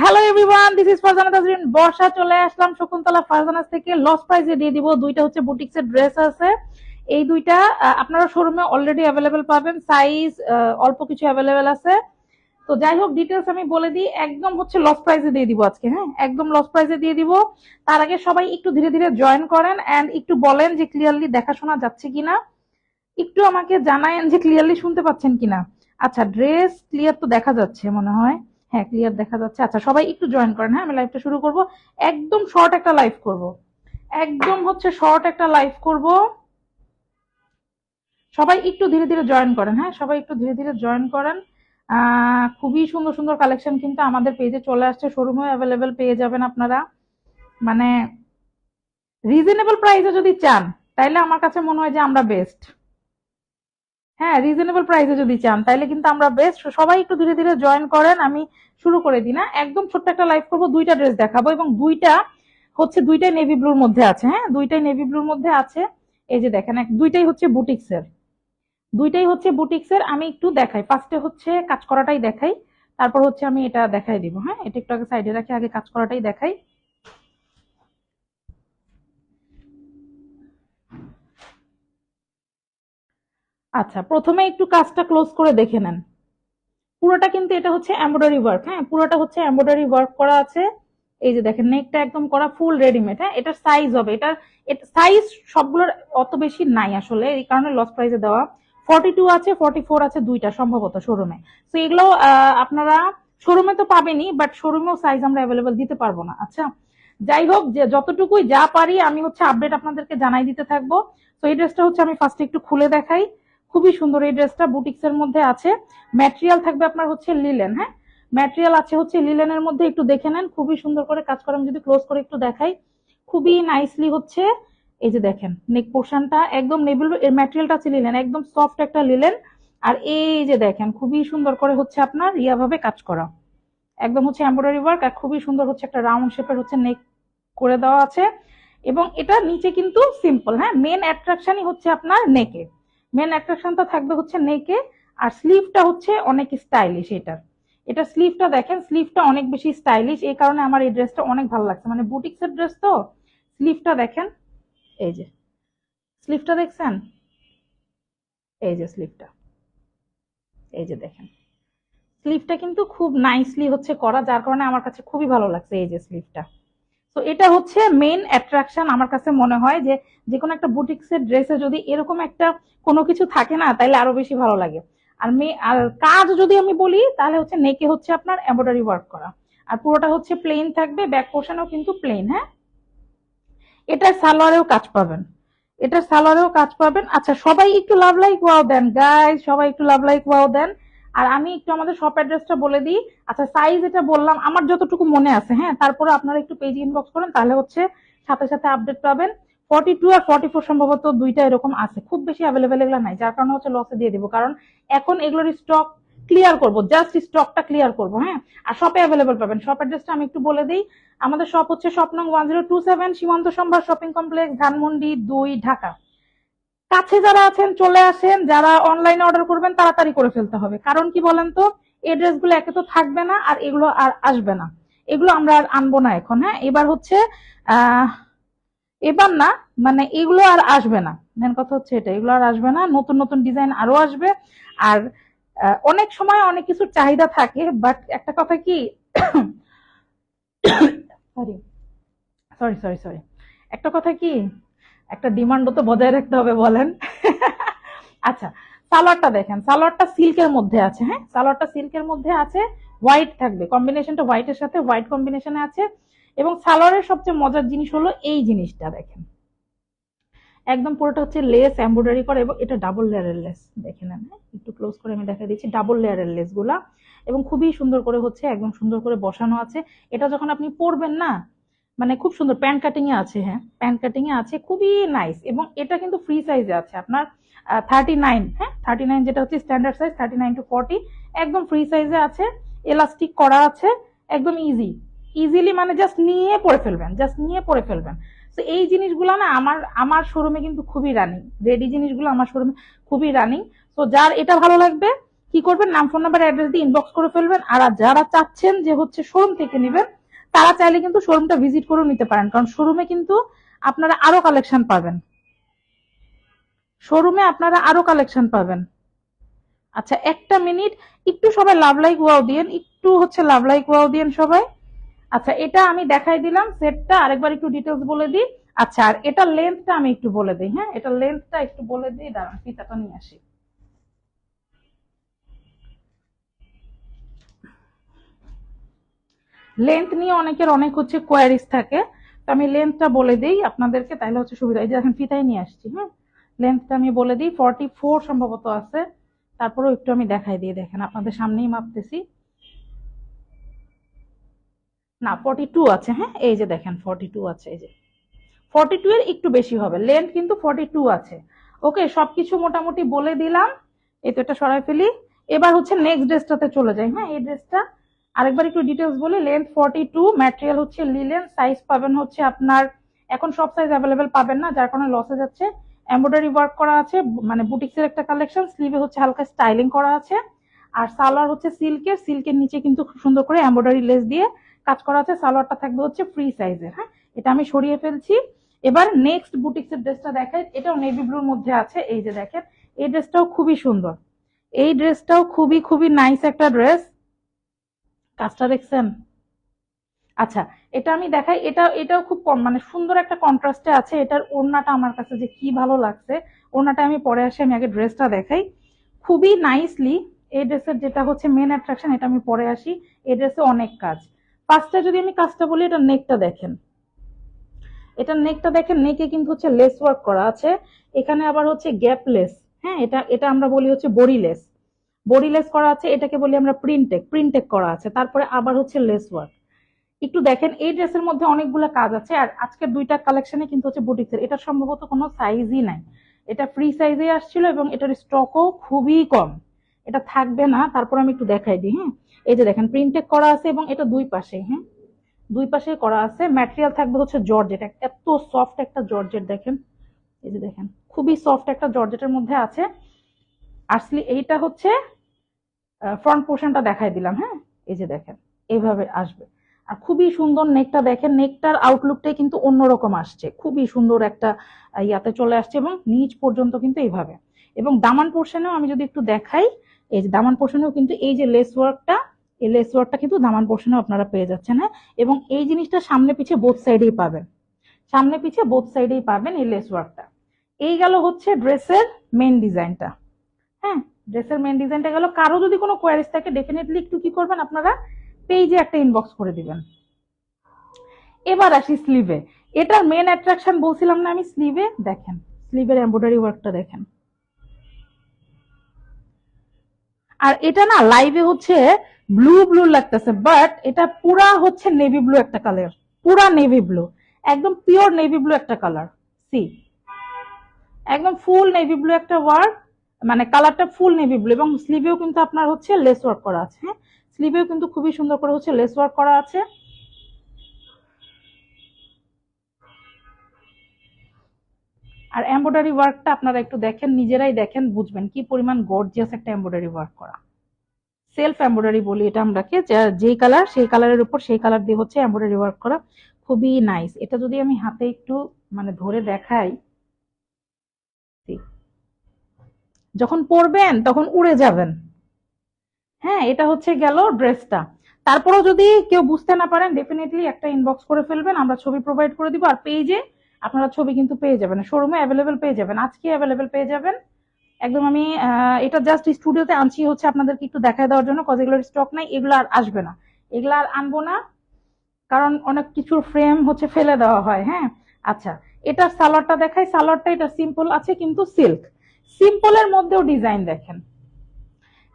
Hello this is বর্ষা চলে আসলাম শকুন্তলা থেকে। Loss প্রাইজে দিয়ে দুইটা হচ্ছে বুটিক্স এর ড্রেস আছে। এই দুইটা আপনারা অলরেডি অ্যাভেলেবেল পাবেন। সাইজ অল্প কিছু অ্যাভেলেবেল আছে। তো যাই হোক ডিটেলস আমি বলে দিই। একদম হচ্ছে লস প্রাইজে দিয়ে দিব আজকে হ্যাঁ? একদম লস প্রাইজে দিয়ে দিব। তার আগে সবাই একটু ধীরে ধীরে জয়েন করেন এন্ড একটু বলেন যে ক্লিয়ারলি দেখাশোনা যাচ্ছে কিনা। একটু আমাকে জানায়েন যে ক্লিয়ারলি শুনতে পাচ্ছেন কিনা। আচ্ছা ড্রেস ক্লিয়ার তো দেখা যাচ্ছে মনে হয়। হ্যাঁ ক্লিয়ার দেখা যাচ্ছে। আচ্ছা সবাই একটু জয়েন করেন। হ্যাঁ আমি লাইভটা শুরু করব। একদম শর্ট একটা লাইভ করব। একদম হচ্ছে শর্ট একটা লাইভ করব। সবাই একটু ধীরে ধীরে জয়েন করেন। হ্যাঁ সবাই একটু ধীরে ধীরে জয়েন করেন। খুবই সুন্দর সুন্দর কালেকশন কিন্তু আমাদের পেজে চলে আসছে। শোরুমে অ্যাভেলেবেল পেয়ে যাবেন আপনারা। মানে রিজনেবল প্রাইসে যদি চান, তাইলে আমার কাছে মনে হয় যে আমরা বেস্ট হ্যাঁ রিজনেবল প্রাইসে যদি চান তাহলে কিন্তু আমরা বেস্ট সবাই একটু ধীরে ধীরে জয়েন করেন, আমি শুরু করে দিই না। একদম ছোট্ট একটা লাইভ করব, দুইটা ড্রেস দেখাবো এবং দুইটা হচ্ছে দুইটাই নেভি ব্লুর মধ্যে আছে হ্যাঁ? দুইটাই নেভি ব্লুর মধ্যে আছে। এই যে দেখেন, এক- দুইটাই হচ্ছে বুটিক্সের দুইটাই হচ্ছে বুটিক্সের আমি একটু দেখাই। ফার্স্টে হচ্ছে কাজ করাটাই দেখাই, তারপর হচ্ছে আমি এটা দেখাই দিব হ্যাঁ? এটা একটু আগে সাইডে রাখি, আগে কাজ করাটাই দেখাই। আচ্ছা প্রথমে একটু কাজটা ক্লোজ করে দেখে নেন। পুরোটা কিন্তু এটা হচ্ছে এমব্রয়ডারি ওয়ার্ক হ্যাঁ? পুরোটা হচ্ছে এমব্রয়ডারি ওয়ার্ক করা আছে। এই যে দেখেন নেকটা একদম করা ফুল রেডিমেড হ্যাঁ? এটার সাইজ হবে, এটার সাইজ সবগুলোর অত বেশি নাই আসলে, এই কারণে লস প্রাইজে দেওয়া। ফর্টি টু আছে ফর্টি ফোর আছে দুইটা সম্ভবত শোরুমে তো এগুলো আপনারা শোরুমে তো পাবেনই বাট শোরুমেও সাইজ আমরা অ্যাভেলেবেল দিতে পারব না। আচ্ছা যাই হোক, যে যতটুকুই যা পারি, আমি হচ্ছে আপডেট আপনাদেরকে জানাই দিতে থাকব। তো এই ড্রেসটা হচ্ছে আমি ফার্স্টে একটু খুলে দেখাই। খুবই সুন্দর এই ড্রেসটা বুটিক্স এর মধ্যে আছে। ম্যাটেরিয়াল থাকবে আপনার হচ্ছে লিলেন হ্যাঁ? ম্যাটেরিয়াল আছে হচ্ছে লিলেনের মধ্যে, একটু দেখে নেন। খুবই সুন্দর করে কাজ করে, আমি যদি ক্লোজ করে একটু দেখাই। খুবই নাইসলি হচ্ছে, এই যে দেখেন নেক পোর্শনটা একদম নেভিল, এর ম্যাটেরিয়ালটা আছে লিলেন, একদম সফট একটা লিলেন। আর এই যে দেখেন, খুবই সুন্দর করে হচ্ছে আপনার ইয়া ভাবে কাজ করা। একদম হচ্ছে এমব্রয়ডারি ওয়ার্ক আর খুবই সুন্দর হচ্ছে একটা রাউন্ড শেপের হচ্ছে নেক করে দেওয়া আছে। এবং এটা নিচে কিন্তু সিম্পল হ্যাঁ? মেন অ্যাট্রাকশনই হচ্ছে আপনার নেকে মেন অ্যাট্রাকশনটা থাকবে হচ্ছে নেকে আর স্লিভটা হচ্ছে অনেক স্টাইলিশ এটার। এটা স্লিভটা দেখেন স্লিভটা অনেক বেশি স্টাইলিশ এই কারণে আমার এই ড্রেসটা অনেক ভালো লাগছে। মানে বুটিক্সের ড্রেস তো স্লিভটা দেখেন, এই যে। স্লিভটা দেখছেন? এই যে স্লিভটা এই যে দেখেন। স্লিভটা কিন্তু খুব নাইসলি হচ্ছে করা, যার কারণে আমার কাছে খুবই ভালো লাগছে এই যে স্লিভটা তো এটা হচ্ছে মেইন অ্যাট্রাকশন আমার কাছে মনে হয় যে যে কোনো একটা বুটিক্সের ড্রেসে যদি এরকম একটা কোনো কিছু থাকে না তাহলে আরও বেশি ভালো লাগে। আর মে, আর কাজ যদি আমি বলি, তাহলে হচ্ছে নেকে হচ্ছে আপনার এমব্রয়ডারি ওয়ার্ক করা। আর পুরোটা হচ্ছে প্লেন থাকবে ব্যাক পোর্শনও কিন্তু প্লেন হ্যাঁ? এটার সালোয়ারেও কাজ পাবেন। এটার সালোয়ারেও কাজ পাবেন। আচ্ছা সবাই একটু love like wow then guys সবাই একটু লাভ লাইক ওয়াও দেন। আর আমি একটু আমাদের শপ অ্যাড্রেসটা বলে দিই। আচ্ছা সাইজ এটা বললাম, আমার যতটুকু মনে আছে হ্যাঁ তারপরে আপনারা একটু পেজ ইনবক্স করেন, তাহলে হচ্ছে সাথে সাথে আপডেট পাবেন। ফর্টি টু আর ফর্টি ফোর সম্ভবত দুইটা এরকম আছে। খুব বেশি অ্যাভেলেবেল এগুলো নাই, যার কারণে হচ্ছে লসে দিয়ে দিব। কারণ এখন এগুলোর স্টক ক্লিয়ার করব জাস্ট স্টকটা ক্লিয়ার করব হ্যাঁ। আর শপে অ্যাভেলেবেল পাবেন। শপ অ্যাড্রেসটা আমি একটু বলে দিই। আমাদের শপ হচ্ছে শপ নং ওয়ান জিরো টু সেভেন সীমান্ত সম্ভার শপিং কমপ্লেক্স ধানমন্ডি দুই, ঢাকা। কাছে যারা আছেন, চলে আসেন, যারা অনলাইনে অর্ডার করবেন, তাড়াতাড়ি করে ফেলতে হবে। কারণ কি বলেন তো এই ড্রেসগুলো একে তো থাকবে না, আর এগুলো আর আসবে না। এগুলো আমরা আর আনব না এখন হ্যাঁ? এবার হচ্ছে এবার না মানে এগুলো আর আসবে না। মেন কথা হচ্ছে এটা, এগুলো আর আসবে না। নতুন নতুন ডিজাইন আরও আসবে। আর অনেক সময় অনেক কিছুর চাহিদা থাকে বাট একটা কথা কি সরি সরি সরি সরি একটা কথা কি একটা ডিমান্ডও তো বজায় রাখতে হবে, বলেন। আচ্ছা সালোয়ারটা দেখেন, সালোয়ারটা সিল্কের মধ্যে আছে হ্যাঁ? সালোয়ারটা সিল্কের মধ্যে আছে হোয়াইট থাকবে। কম্বিনেশনটা হোয়াইটের সাথে হোয়াইট কম্বিনেশনে আছে। এবং সালোয়ারের সবচেয়ে মজার জিনিস হলো এই জিনিসটা, দেখেন। একদম পুরোটা হচ্ছে লেস এমব্রয়ডারি করা এবং এটা ডাবল লেয়ারের লেস দেখে নেন হ্যাঁ? একটু ক্লোজ করে আমি দেখা দিচ্ছি ডাবল লেয়ারের লেসগুলা এবং খুবই সুন্দর করে হচ্ছে, একদম সুন্দর করে বসানো আছে। এটা যখন আপনি পরবেন না মানে খুব সুন্দর প্যান্ট কাটিং এ আছে হ্যাঁ। প্যান্ট কাটিং এ আছে, খুবই নাইস এবং এটা কিন্তু ফ্রি সাইজে আছে। আপনার থার্টি নাইন হ্যাঁ? থার্টি নাইন যেটা হচ্ছে standard size thirty nine to forty একদম ফ্রি সাইজে আছে। এলাস্টিক করা আছে, একদম ইজি ইজিলি মানে জাস্ট নিয়ে পরে ফেলবেন জাস্ট নিয়ে পরে ফেলবেন। তো এই জিনিসগুলো না আমার আমার শোরুমে কিন্তু খুবই রানিং রেডি জিনিসগুলো আমার শোরুমে খুবই রানিং তো যার এটা ভালো লাগবে, কি করবেন? নাম ফোন নাম্বার অ্যাড্রেস দিয়ে ইনবক্স করে ফেলবেন। আর যারা চাচ্ছেন যে হচ্ছে শোরুম থেকে নেবেন তারা চাইলে কিন্তু শোরুমটা ভিজিট করেও নিতে পারেন। কারণ শোরুমে কিন্তু আপনারা আরও কালেকশন পাবেন। শোরুমে আপনারা আরও কালেকশন পাবেন। আচ্ছা একটা মিনিট একটু সবাই লাভ লাইক ওয়াও দিয়েন, একটু হচ্ছে লাভ লাইক ওয়াও দিয়েন সবাই। আচ্ছা এটা আমি দেখাই দিলাম সেটটা আরেকবার একটু ডিটেলস বলে দিই। আচ্ছা আর এটা লেন্থটা আমি একটু বলে দিই হ্যাঁ? এটা লেন্থটা একটু বলে দিই, দাঁড়ান ফিতাটা নিয়ে আসি। লেন্থ নিয়ে অনেকের অনেক হচ্ছে কোয়ারিজ থাকে। তো আমি লেন্থটা বলে দিই আপনাদেরকে তাহলে হচ্ছে সুবিধা। এই যে এখন ফিতাই নিয়ে আসছি হ্যাঁ? লেন্থটা আমি বলে দিই ফর্টি ফোর সম্ভবত আছে। তারপরেও একটু আমি দেখাই দিয়ে দেখেন, আপনাদের সামনেই মাপতেছি। না ফর্টি টু আছে হ্যাঁ? এই যে দেখেন ফর্টি টু আছে, এই যে। ফর্টি টু এর একটু বেশি হবে। লেন্থ কিন্তু ফর্টি টু আছে। ওকে সবকিছু মোটামুটি বলে দিলাম। এই তো এটা সরাই ফেলি। এবার হচ্ছে নেক্সট ড্রেসটাতে চলে যাই হ্যাঁ? এই ড্রেসটা আরেকবার একটু ডিটেলস বলি লেন্থ ফর্টি টু ম্যাটেরিয়াল হচ্ছে লিলেন সাইজ পাবেন হচ্ছে আপনার, এখন সব সাইজ অ্যাভেলেবেল পাবেন না, যার কারণে লসে যাচ্ছে। এমব্রয়ডারি ওয়ার্ক করা আছে মানে বুটিক্সের একটা কালেকশন স্লিভে হচ্ছে হালকা স্টাইলিং করা আছে। আর সালোয়ার হচ্ছে সিল্কের সিল্কের নিচে কিন্তু খুব সুন্দর করে এমব্রয়ডারি লেস দিয়ে কাজ করা আছে। সালোয়ারটা থাকবে হচ্ছে ফ্রি সাইজের হ্যাঁ? এটা আমি সরিয়ে ফেলছি। এবার নেক্সট বুটিক্সের ড্রেসটা দেখাই এটাও নেভি ব্লুর মধ্যে আছে, এই যে দেখেন, এই ড্রেসটাও খুবই সুন্দর। এই ড্রেসটাও খুবই খুবই নাইস একটা ড্রেস কাজটা দেখছেন? আচ্ছা এটা আমি দেখাই, এটা, এটাও খুব কম মানে সুন্দর একটা কন্ট্রাস্টে আছে, এটার ওড়নাটা আমার কাছে যে কি ভালো লাগছে, ওড়নাটা আমি পরে আসি, আমি আগে ড্রেসটা দেখাই। খুবই নাইসলি এই ড্রেসের যেটা হচ্ছে মেন অ্যাট্রাকশন এটা আমি পরে আসি, এই ড্রেসে অনেক কাজ। ফার্স্টে যদি আমি কাজটা বলি, এটা নেকটা দেখেন। এটা নেকটা দেখেন নেকে কিন্তু হচ্ছে লেস ওয়ার্ক করা আছে, এখানে আবার হচ্ছে গ্যাপ লেস হ্যাঁ এটা এটা আমরা বলি হচ্ছে বডি লেস বডি লেস করা আছে, এটাকে বলি আমরা প্রিন্টেক প্রিন্টেক করা আছে, তারপরে আবার হচ্ছে লেস ওয়ার্ক একটু দেখেন, এই ড্রেসের মধ্যে অনেকগুলো কাজ আছে, আর আজকের দুইটা কালেকশনে কিন্তু হচ্ছে বুটিক্সের এটা সম্ভবত কোনো সাইজই নাই। এটা ফ্রি সাইজে আসছিল এবং এটার স্টকও খুবই কম। এটা থাকবে না, তারপর আমি একটু দেখাই দিই হ্যাঁ? এই যে দেখেন প্রিন্টেক করা আছে এবং এটা দুই পাশে হ্যাঁ? দুই পাশে করা আছে ম্যাটেরিয়াল থাকবে হচ্ছে জর্জেট এত সফট একটা জর্জেট, দেখেন। এই যে দেখেন, খুবই সফট একটা জর্জেটের মধ্যে আছে। আসলে এইটা হচ্ছে ফ্রন্ট পোর্শনটা দেখাই দিলাম হ্যাঁ? এই যে দেখেন, এইভাবে আসবে। আর খুবই সুন্দর নেকটা দেখেন নেকটার আউটলুকটাই কিন্তু অন্যরকম আসছে। খুবই সুন্দর একটা ইয়াতে চলে আসছে এবং নিচ পর্যন্ত কিন্তু এইভাবে। এবং দামান পোর্শনেও আমি যদি একটু দেখাই, এই যে দামান পোর্শনেও কিন্তু এই যে লেস ওয়ার্কটা এই লেস ওয়ার্কটা কিন্তু দামান পোর্শনেও আপনারা পেয়ে যাচ্ছেন হ্যাঁ? এবং এই জিনিসটা সামনে পিছে বোথ সাইডেই পাবেন। সামনে পিছে বোথ সাইডেই পাবেন এই লেস ওয়ার্কটা এই গেল হচ্ছে ড্রেসের মেন ডিজাইনটা হ্যাঁ ড্রেসের মেন ডিজাইনটা গেল। কারও যদি কোনো কোয়ারিজ থাকে ডেফিনেটলি একটু কি করবেন, আপনারা পেজে একটা ইনবক্স করে দিবেন। এবার আসি স্লিভে এটার মেন অ্যাট্রাকশন বলছিলাম না আমি স্লিভে দেখেন স্লিভের এমব্রয়ডারি ওয়ার্কটা দেখেন। আর এটা না লাইভে হচ্ছে ব্লু ব্লু লাগতেছে বাট এটা পুরা হচ্ছে নেভি ব্লু একটা কালার পুরা নেভি ব্লু একদম পিওর নেভি ব্লু একটা কালার সি একদম ফুল নেভি ব্লু একটা ওয়ার্ক মানে কালারটা ফুল নেভি ব্লু এবং স্লিভেও কিন্তু আপনার হচ্ছে লেস ওয়ার্ক করা আছে হ্যাঁ? স্লিভেও কিন্তু খুবই সুন্দর করে হচ্ছে লেস ওয়ার্ক করা আছে। আর এমব্রয়ডারি ওয়ার্কটা আপনারা একটু দেখেন, নিজেরাই দেখেন, বুঝবেন কি পরিমাণ গর্জিয়াস একটা এমব্রয়ডারি ওয়ার্ক করা। সেলফ এমব্রয়ডারি বলি এটা আমরাকে যেই কালার সেই কালারের উপর সেই কালার দিয়ে হচ্ছে এমব্রয়ডারি ওয়ার্ক করা খুবই নাইস এটা যদি আমি হাতে একটু মানে ধরে দেখাই যখন পরবেন, তখন উড়ে যাবেন। হ্যাঁ এটা হচ্ছে গেল ড্রেসটা। তারপরেও যদি কেউ বুঝতে না পারেন ডেফিনেটলি একটা ইনবক্স করে ফেলবেন, আমরা ছবি প্রোভাইড করে দিব, আর পেজে আপনারা ছবি কিন্তু পেয়ে যাবেন শোরুমে অ্যাভেলেবেল পেয়ে যাবেন, আজকে অ্যাভেলেবেল পেয়ে যাবেন। একদম আমি এটা জাস্ট স্টুডিওতে আনছি হচ্ছে আপনাদেরকে একটু দেখায় দেওয়ার জন্য কজ এগুলোর স্টক নাই, এগুলো আর আসবে না। এগুলো আর আনব না, কারণ অনেক কিছুর ফ্রেম হচ্ছে ফেলে দেওয়া হয় হ্যাঁ। আচ্ছা এটা সালোয়ারটা দেখাই, সালোয়ারটা এটা সিম্পল আছে, কিন্তু সিল্ক সিম্পলের মধ্যেও ডিজাইন দেখেন।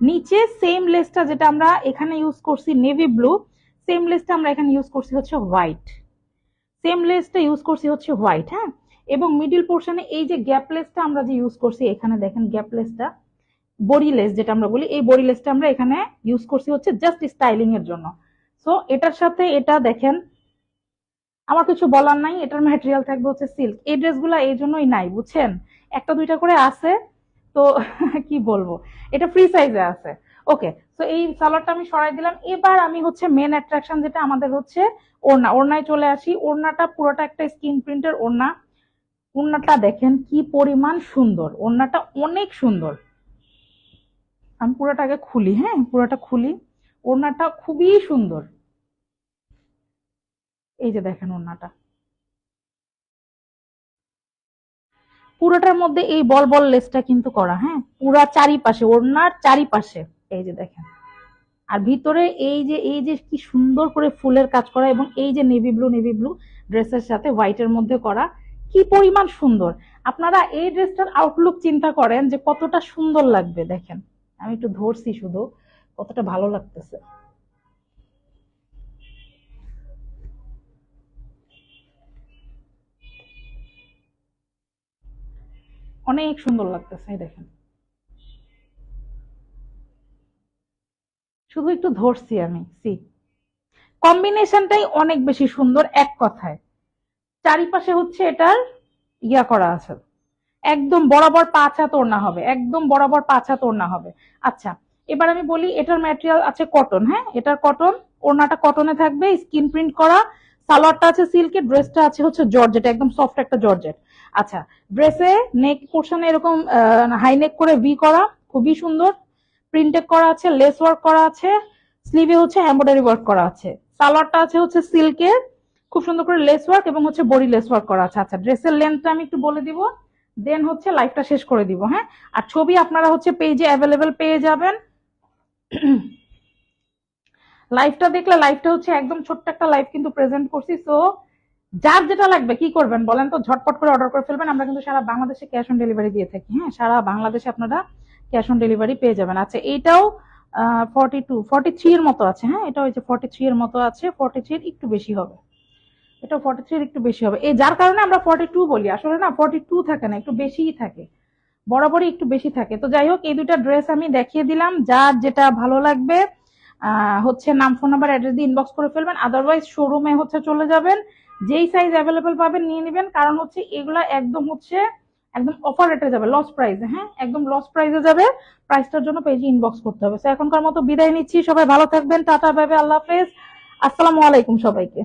নিচে সেম লেসটা যেটা আমরা এখানে ইউজ করছি নেভি ব্লু সেম লেসটা আমরা এখানে ইউজ করছি হচ্ছে হোয়াইট সেম লেসটা ইউজ করছি হচ্ছে হোয়াইট হ্যাঁ? এবং মিডিল পোর্শনে এই যে গ্যাপ লেসটা আমরা যে ইউজ করছি, এখানে দেখেন গ্যাপ লেসটা বডি লেস যেটা আমরা বলি, এই বডি লেসটা আমরা এখানে ইউজ করছি হচ্ছে জাস্ট স্টাইলিং এর জন্য। সো এটার সাথে এটা দেখেন, আমার কিছু বলার নাই, এটার ম্যাটেরিয়াল থাকবে হচ্ছে সিল্ক এই ড্রেসগুলো এই জন্যই নাই, বুঝছেন? একটা, দুইটা করে আছে, তো কি বলব? এটা ফ্রি সাইজে আছে। ওকে তো এই সালোয়ারটা আমি সরাই দিলাম। এবার আমি হচ্ছে মেন অ্যাট্রাকশন যেটা আমাদের হচ্ছে ওড়না। ওড়নায় চলে আসি। ওড়নাটা পুরোটা একটা স্ক্রিন প্রিন্টের ওড়না। ওড়নাটা দেখেন কি পরিমাণ সুন্দর। ওড়নাটা অনেক সুন্দর। আমি পুরোটা আগে খুলি হ্যাঁ? পুরোটা খুলি। ওড়নাটা খুবই সুন্দর। এই যে দেখেন ওড়নাটা। পুরোটার মধ্যে এই বল বল লেসটা কিন্তু করা হ্যাঁ? পুরা চারিপাশে, ওড়নার চারিপাশে। এই যে দেখেন। আর ভিতরে এই যে এই যে কি সুন্দর করে ফুলের কাজ করা এবং এই যে নেভি ব্লু নেভি ব্লু ড্রেসের সাথে হোয়াইটের মধ্যে করা, কি পরিমাণ সুন্দর! আপনারা এই ড্রেসটার আউটলুক চিন্তা করেন যে কতটা সুন্দর লাগবে, দেখেন। আমি একটু ধরছি শুধু, কতটা ভালো লাগতেছে। অনেক সুন্দর লাগতেছে দেখেন। শুধু একটু ধরছি আমি, সি। কম্বিনেশনটাই অনেক বেশি সুন্দর এক কথায়। চারিপাশে হচ্ছে এটার ইয়া করা আছে। একদম বরাবর পাঁচ হাত ওড়না হবে, একদম বরাবর পাঁচ হাত ওড়না হবে। আচ্ছা এবার আমি বলি এটার ম্যাটেরিয়াল আছে কটন হ্যাঁ? এটার কটন ওড়নাটা কটনে থাকবে স্কিন প্রিন্ট করা সালোয়ারটা আছে সিল্কের, ড্রেসটা আছে হচ্ছে জর্জেট, একদম সফট একটা জর্জেট। আচ্ছা ড্রেসে নেক পোর্শনে এরকম হাই নেক করে ভি করা, খুবই সুন্দর। প্রিন্টেড করা আছে লেস ওয়ার্ক করা আছে স্লিভে হচ্ছে এমব্রয়ডারি ওয়ার্ক করা আছে। সালোয়ারটা আছে হচ্ছে সিল্কের, খুব সুন্দর করে লেস ওয়ার্ক এবং হচ্ছে বডি লেস ওয়ার্ক করা আছে। আচ্ছা ড্রেসের লেন্থটা আমি একটু বলে দিব দেন হচ্ছে লাইফটা শেষ করে দিব হ্যাঁ? আর ছবি আপনারা হচ্ছে পেজে অ্যাভেলেবেল পেয়ে যাবেন। লাইভটা দেখলে লাইভটা হচ্ছে একদম ছোট্ট একটা লাইভ কিন্তু প্রেজেন্ট করছি। সো যার যেটা লাগবে, কি করবেন বলেন তো? ঝটপট করে অর্ডার করে ফেলবেন। আমরা কিন্তু সারা বাংলাদেশে ক্যাশ অন ডেলিভারি দিয়ে থাকি। হ্যাঁ সারা বাংলাদেশে আপনারা ক্যাশ অন ডেলিভারি পেয়ে যাবেন। আচ্ছা এইটাও ফর্টি টু ফর্টি থ্রি এর মতো আছে। হ্যাঁ এটা হচ্ছে ফর্টি থ্রি এর মতো আছে। ফর্টি থ্রি একটু বেশি হবে। এটা ফর্টি থ্রি একটু বেশি হবে। এই যার কারণে আমরা ফর্টি টু বলি। আসলে না ফর্টি টু থাকে না, একটু বেশিই থাকে। বরাবরই একটু বেশি থাকে। তো যাই হোক, এই দুইটা ড্রেস আমি দেখিয়ে দিলাম। যার যেটা ভালো লাগবে হচ্ছে নাম ফোন নাম্বার অ্যাড্রেস দিয়ে ইনবক্স করে ফেলবেন। আদারওয়াইজ শোরুমে হচ্ছে চলে যাবেন। যেই সাইজ অ্যাভেলেবেল পাবেন নিয়ে নেবেন। কারণ হচ্ছে এগুলা একদম হচ্ছে একদম অফার রেটে যাবে লস প্রাইজ হ্যাঁ? একদম লস প্রাইসে যাবে। প্রাইসটার জন্য পেজে ইনবক্স করতে হবে। সো এখনকার মতো বিদায় নিচ্ছি। সবাই ভালো থাকবেন। টাটা বাই, আল্লাহ হাফেজ। আসসালামু আলাইকুম সবাইকে।